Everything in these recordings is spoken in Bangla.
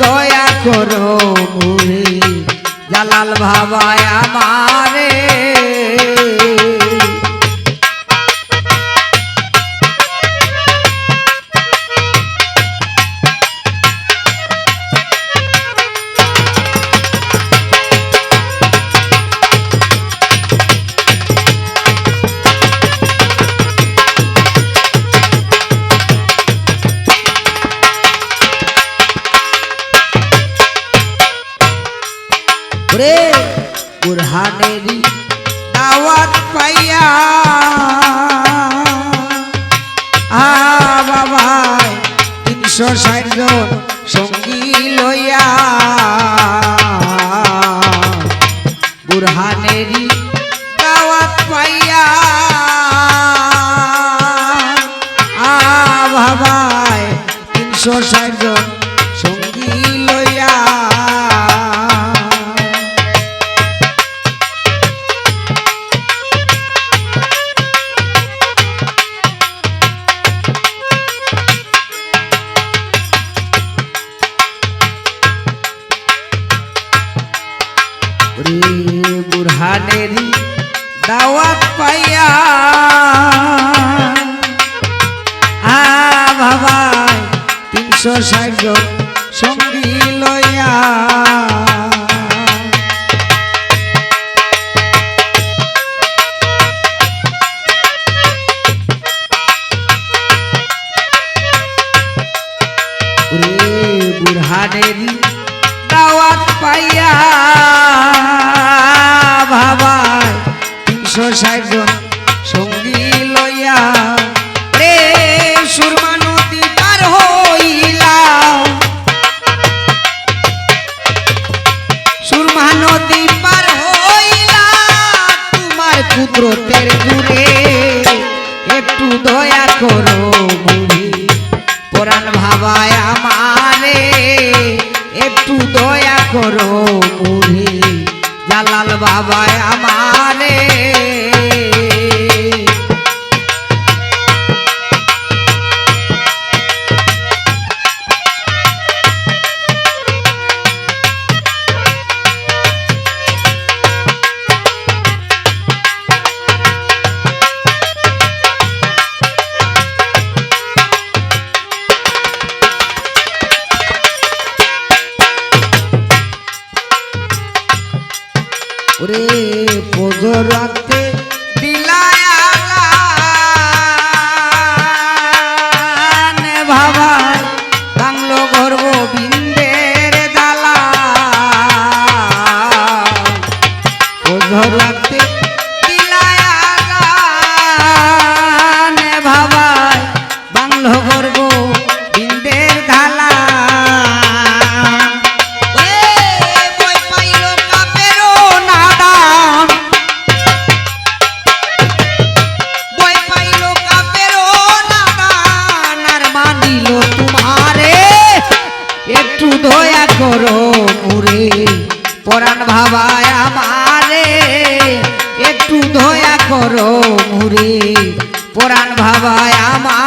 দয়া করো মুড়ি। জালাল ভাবায় আমারে বুরহানেরি দাওয়াত পাইয়া। আ বাবা তিনশো ষাট জন সঙ্গী লইয়া। বুরহানেরি দাওয়াত পাইয়া। আ বাবায় তিনশো ষাট জন বুরহানেরি দাওয়াত পাইয়া। আ বাবা তিনশো ষাট সঙ্গী লইয়া। বুরহানেরি দাওয়াত পাইয়া। ভাবায় তিনশো ষাট জন সঙ্গী লইয়া। রে, সুরমা নদী পার হইলা সুরমা নদী পার হইলা তোমার কুদরতের দূরে একটু দয়া করো বুড়ি পুরাণ ভাবায় আমারে। একটু দয়া করো বুড়ি জালাল বাবায় আমারে। পোজো রাতে পরাণ ভাবায় আমারে একটু দয়া করো মুরে পরাণ ভাবায় আমারে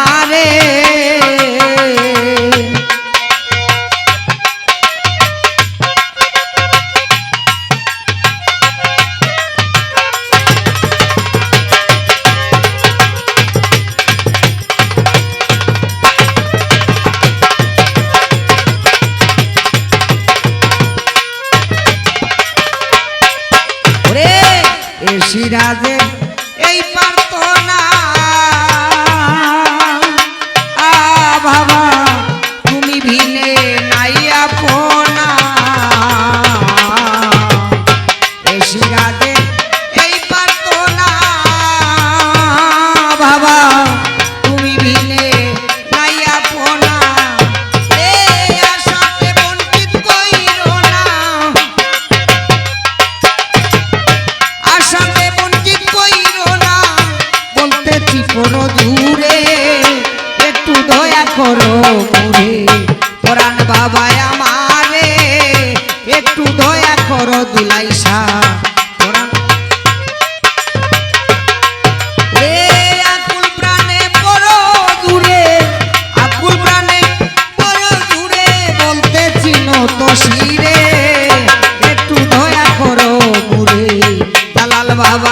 সিরাজে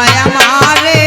மாயமாவே.